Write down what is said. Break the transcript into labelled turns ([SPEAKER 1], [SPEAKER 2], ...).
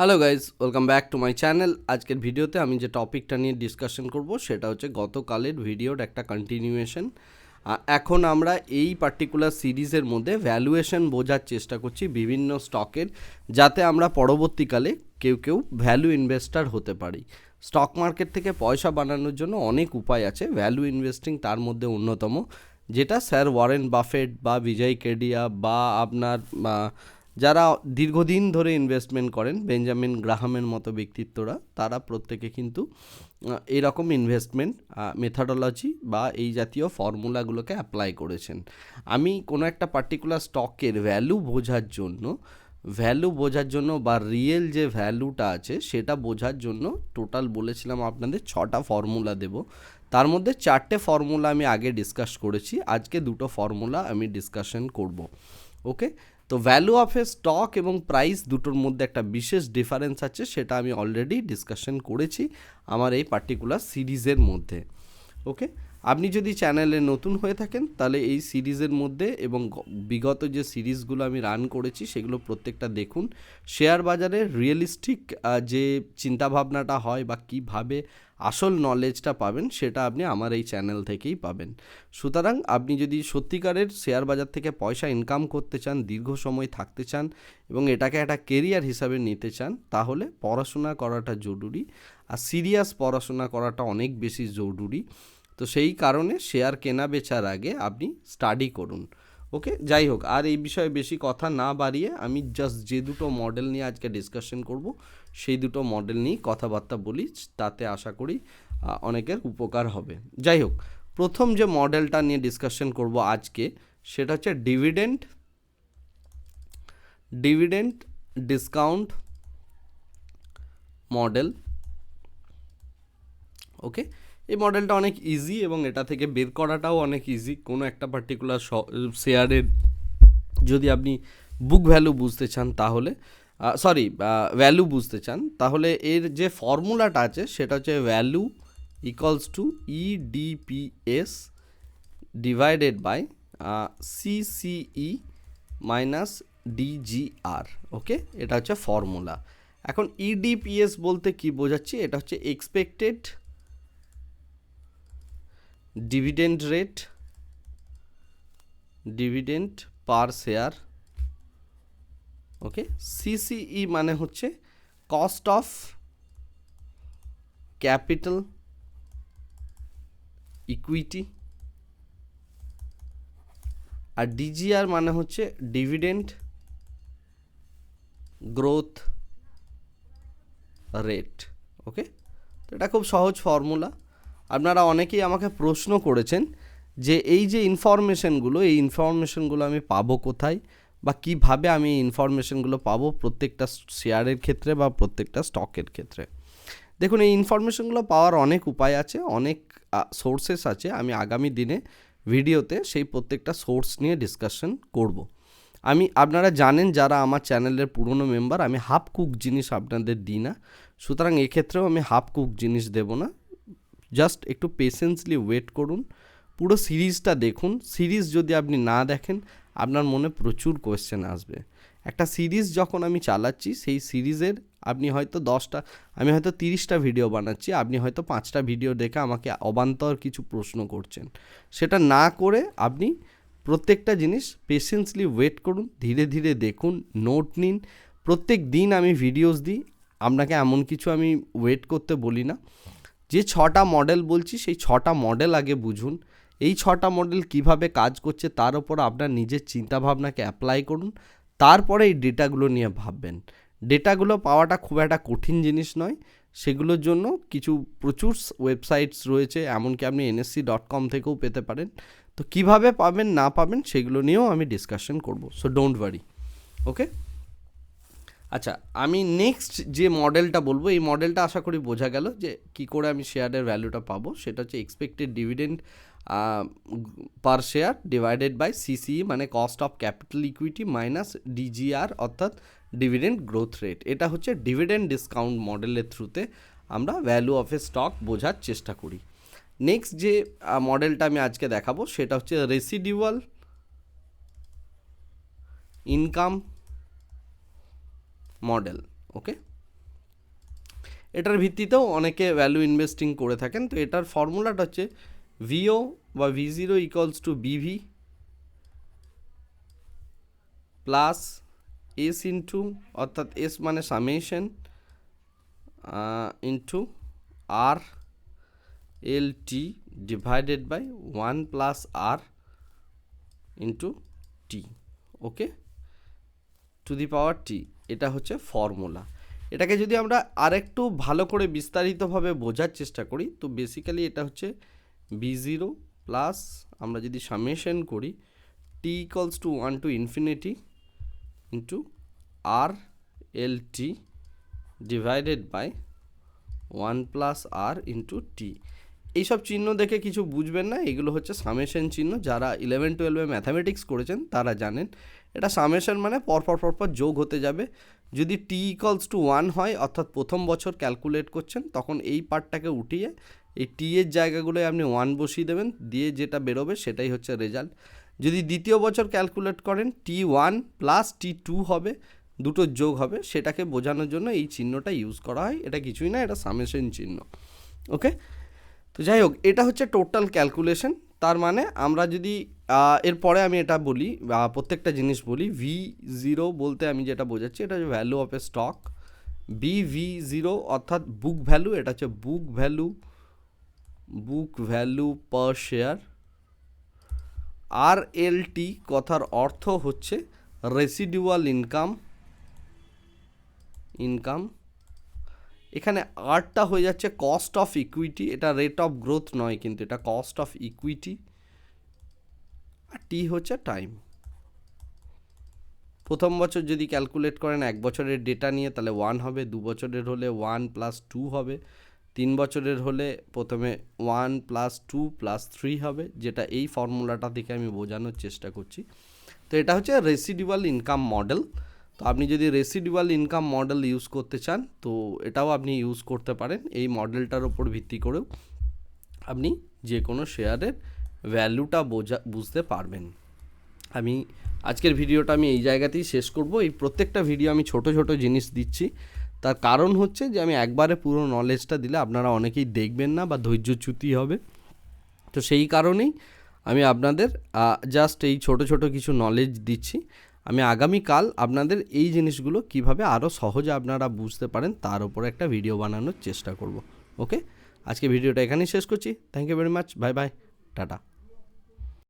[SPEAKER 1] Hello guys welcome back to my channel আজকের ভিডিওতে আমি যে টপিকটা নিয়ে ডিসকাশন করব, সেটা হচ্ছে গতকালের ভিডিওর একটা কন্টিনিউয়েশন এখন আমরা এই পার্টিকুলার সিরিজের মধ্যে ভ্যালুয়েশন বোঝার চেষ্টা করছি বিভিন্ন স্টকের যাতে আমরা পরবর্তীকালে কেউ কেউ ভ্যালু ইনভেস্টার হতে পারি। স্টক মার্কেট থেকে পয়সা বানানোর জন্য অনেক উপায় আছে ভ্যালু ইনভেস্টিং তার মধ্যে অন্যতম, যেটা স্যার ওয়ারেন বাফেট বা বিজয় কেডিয়া বা আপনার যারা দীর্ঘদিন ধরে ইনভেস্টমেন্ট করেন বেঞ্জামিন গ্রাহামের মতো ব্যক্তিত্বরা, তারা প্রত্যেকে কিন্তু এরকম ইনভেস্টমেন্ট মেথাডোলজি বা এই জাতীয় ফর্মুলাগুলোকে অ্যাপ্লাই করেছেন। আমি কোনো একটা পার্টিকুলার স্টকের ভ্যালু বোঝার জন্য ভ্যালু বোঝার জন্য বা রিয়েল যে ভ্যালুটা আছে, সেটা বোঝার জন্য টোটাল বলেছিলাম আপনাদের ছটা ফর্মুলা দেব। তার মধ্যে চারটে ফর্মুলা আমি আগে ডিসকাস করেছি, আজকে দুটো ফর্মুলা আমি ডিসকাশন করব। ওকে তো ভ্যালু অফ এ স্টক এবং প্রাইস দুটোর মধ্যে একটা বিশেষ ডিফারেন্স আছে, সেটা আমি অলরেডি ডিসকাশন করেছি আমার এই পার্টিকুলার সিরিজের মধ্যে। ওকে আপনি যদি চ্যানেলে নতুন হয়ে থাকেন, তাহলে এই সিরিজের মধ্যে এবং বিগত যে সিরিজগুলো আমি রান করেছি, সেগুলো প্রত্যেকটা দেখুন। শেয়ার বাজারে রিয়েলিস্টিক যে চিন্তাভাবনাটা হয় বা কীভাবে আসল নলেজটা পাবেন, সেটা আপনি আমার এই চ্যানেল থেকেই পাবেন। সুতরাং আপনি যদি সত্যিকারের শেয়ার বাজার থেকে পয়সা ইনকাম করতে চান, দীর্ঘ সময় থাকতে চান এবং এটাকে একটা কেরিয়ার হিসাবে নিতে চান, তাহলে পড়াশোনা করাটা জরুরি। আর সিরিয়াস পড়াশোনা করাটা অনেক বেশি জরুরি। তো সেই কারণে শেয়ার কেনা বেচার আগে আপনি স্টাডি করুন। ওকে যাই হোক, আর এই বিষয়ে বেশি কথা না বাড়িয়ে আমি জাস্ট যে দুটো মডেল নিয়ে আজকে ডিসকাশন করব, সেই দুটো মডেল নিয়ে কথাবার্তা বলি, তাতে আশা করি অনেকের উপকার হবে। যাই হোক, প্রথম যে মডেলটা নিয়ে ডিসকাশন করব আজকে, সেটা হচ্ছে dividend dividend discount model okay এই মডেলটা অনেক ইজি এবং এটা থেকে বের করাটাও অনেক ইজি কোনো একটা পার্টিকুলার শেয়ারের যদি আপনি বুক ভ্যালু বুঝতে চান তাহলে সরি ভ্যালু বুঝতে চান, তাহলে এর যে ফর্মুলাটা আছে সেটা হচ্ছে value equals to EDPS divided by CCE minus DGR okay এটা হচ্ছে ফর্মুলা এখন ইডিপিএস বলতে কি বোঝাচ্ছি? এটা হচ্ছে expected dividend rate dividend per share okay CCE মানে হচ্ছে কস্ট অফ ক্যাপিটাল ইকুইটি আর ডিজিআর মানে হচ্ছে ডিভিডেন্ড গ্রোথ রেট ওকে তো এটা খুব সহজ ফর্মুলা আপনারা অনেকেই আমাকে প্রশ্ন করেছেন যে এই যে ইনফরমেশনগুলো এই ইনফরমেশনগুলো আমি পাবো কোথায় বা কীভাবে আমি ইনফরমেশনগুলো পাবো প্রত্যেকটা শেয়ারের ক্ষেত্রে বা প্রত্যেকটা স্টকের ক্ষেত্রে। দেখুন, এই ইনফরমেশনগুলো পাওয়ার অনেক উপায় আছে, অনেক সোর্সেস আছে। আমি আগামী দিনে ভিডিওতে সেই প্রত্যেকটা সোর্স নিয়ে ডিসকাশন করব। আমি, আপনারা জানেন যারা আমার চ্যানেলের পুরনো মেম্বার আমি হাফ কুক জিনিস আপনাদের দিই না। সুতরাং এক্ষেত্রেও আমি হাফ কুক জিনিস দেব না। জাস্ট একটু পেশেন্সলি ওয়েট করুন। পুরো সিরিজটা দেখুন। সিরিজ যদি আপনি না দেখেন, আপনার মনে প্রচুর কোয়েশ্চেন আসবে। একটা সিরিজ যখন আমি চালাচ্ছি, সেই সিরিজের আপনি হয়তো দশটা, আমি হয়তো তিরিশটা ভিডিও বানাচ্ছি, আপনি হয়তো পাঁচটা ভিডিও দেখে আমাকে অবান্তর কিছু প্রশ্ন করছেন। সেটা না করে আপনি প্রত্যেকটা জিনিস পেশেন্সলি ওয়েট করুন, ধীরে ধীরে দেখুন নোট নিন। প্রত্যেক দিন আমি ভিডিওস দিই। আপনাকে এমন কিছু আমি ওয়েট করতে বলি না। যে ছটা মডেল বলছি, সেই ছটা মডেল আগে বুঝুন। এই ছটা মডেল কীভাবে কাজ করছে, তার উপর আপনার নিজের চিন্তাভাবনাকে অ্যাপ্লাই করুন। তারপরে এই ডেটাগুলো নিয়ে ভাববেন। ডেটাগুলো পাওয়াটা খুব একটা কঠিন জিনিস নয়। সেগুলোর জন্য কিছু প্রচুর ওয়েবসাইটস রয়েছে, এমনকি আপনি এনএসসি ডট কম থেকেও পেতে পারেন। তো কীভাবে পাবেন, না পাবেন, সেগুলো নিয়েও আমি ডিসকাশন করব। সো ডোন্ট ওয়ারি ওকে আচ্ছা আমি নেক্সট যে মডেলটা বলব, এই মডেলটা আশা করি বোঝা গেল যে কি করে আমি শেয়ারের ভ্যালুটা পাবো। সেটা হচ্ছে expected dividend per share divided by CCE মানে cost of capital equity minus DGR অর্থাৎ ডিভিডেন্ড গ্রোথ রেট এটা হচ্ছে ডিভিডেন্ড ডিসকাউন্ট মডেলের থ্রুতে আমরা ভ্যালু অফ এ স্টক বোঝার চেষ্টা করি। নেক্সট যে মডেলটা আমি আজকে দেখাবো, সেটা হচ্ছে রেসিডিউয়াল ইনকাম মডেল ওকে এটার ভিত্তিতেও অনেকে ভ্যালু ইনভেস্টিং করে থাকেন। তো এটার ফর্মুলাটা হচ্ছে ভিও বা V zero equals to BV plus S into অর্থাৎ এস মানে summation into R L T divided by one plus R into T okay to the power T এটা হচ্ছে ফর্মুলা এটাকে যদি আমরা আরেকটু ভালো করে বিস্তারিতভাবে বোঝার চেষ্টা করি, তো বেসিক্যালি এটা হচ্ছে বি জিরো প্লাস আমরা যদি সামেশন করি T equals to one to infinity into R L T divided by one plus R into T এইসব চিহ্ন দেখে কিছু বুঝবেন না। এগুলো হচ্ছে সামেশন চিহ্ন। যারা ইলেভেন টুয়েলভে ম্যাথামেটিক্স করেছেন, তারা জানেন। এটা সামেশন মানে পরপর পরপর যোগ হতে যাবে। যদি টি ইকলস টু ওয়ান হয়, অর্থাৎ প্রথম বছর ক্যালকুলেট করছেন, তখন এই পার্টটাকে উঠিয়ে এই টি এর জায়গাগুলোয় আপনি ওয়ান বসিয়ে দেবেন, দিয়ে যেটা বেরোবে সেটাই হচ্ছে রেজাল্ট যদি দ্বিতীয় বছর ক্যালকুলেট করেন T one plus T two হবে, দুটো যোগ হবে, সেটাকে বোঝানোর জন্য এই চিহ্নটা ইউজ করা হয়। এটা কিছুই না, এটা সামেশন চিহ্ন। ওকে তো যাই হোক, এটা হচ্ছে টোটাল ক্যালকুলেশন তার মানে আমরা যদি এরপরে আমি এটা বলি প্রত্যেকটা জিনিস বলি ভি জিরো বলতে আমি যেটা বোঝাচ্ছি, এটা হচ্ছে value of a stock B V zero অর্থাৎ বুক ভ্যালু এটা হচ্ছে book value book value per share R L T কথার অর্থ হচ্ছে রেসিডুয়াল ইনকাম ইনকাম এখানে আরটা হয়ে যাচ্ছে কস্ট অফ ইকুইটি এটা রেট অফ গ্রোথ নয় কিন্তু, এটা cost of equity R T হচ্ছে টাইম প্রথম বছর যদি ক্যালকুলেট করেন, এক বছরের ডেটা নিয়ে, তাহলে ওয়ান হবে, দু বছরের হলে ওয়ান প্লাস টু হবে, তিন বছরের হলে প্রথমে one plus two plus three হবে, যেটা এই ফর্মুলাটা থেকে আমি বোঝানোর চেষ্টা করছি। তো এটা হচ্ছে রেসিডিউয়াল ইনকাম মডেল তো আপনি যদি রেসিডুয়াল ইনকাম মডেল ইউজ করতে চান, তো এটাও আপনি ইউজ করতে পারেন। এই মডেলটার ওপর ভিত্তি করেও আপনি যে কোনো শেয়ারের ভ্যালুটা বোঝা, বুঝতে পারবেন। আমি আজকের ভিডিওটা আমি এই জায়গাতেই শেষ করব। এই প্রত্যেকটা ভিডিও আমি ছোট ছোট জিনিস দিচ্ছি। তার কারণ হচ্ছে যে, আমি একবারে পুরো নলেজটা দিলে আপনারা অনেকেই দেখবেন না বা ধৈর্যচ্যুতি হবে। তো সেই কারণেই আমি আপনাদের জাস্ট এই ছোট ছোট কিছু নলেজ দিচ্ছি। আমি আগামীকাল আপনাদের এই জিনিসগুলো কীভাবে আরও সহজে আপনারা বুঝতে পারেন, তার উপর একটা ভিডিও বানানোর চেষ্টা করব ওকে আজকে ভিডিওটা এখানেই শেষ করছি। Thank you very much bye bye tata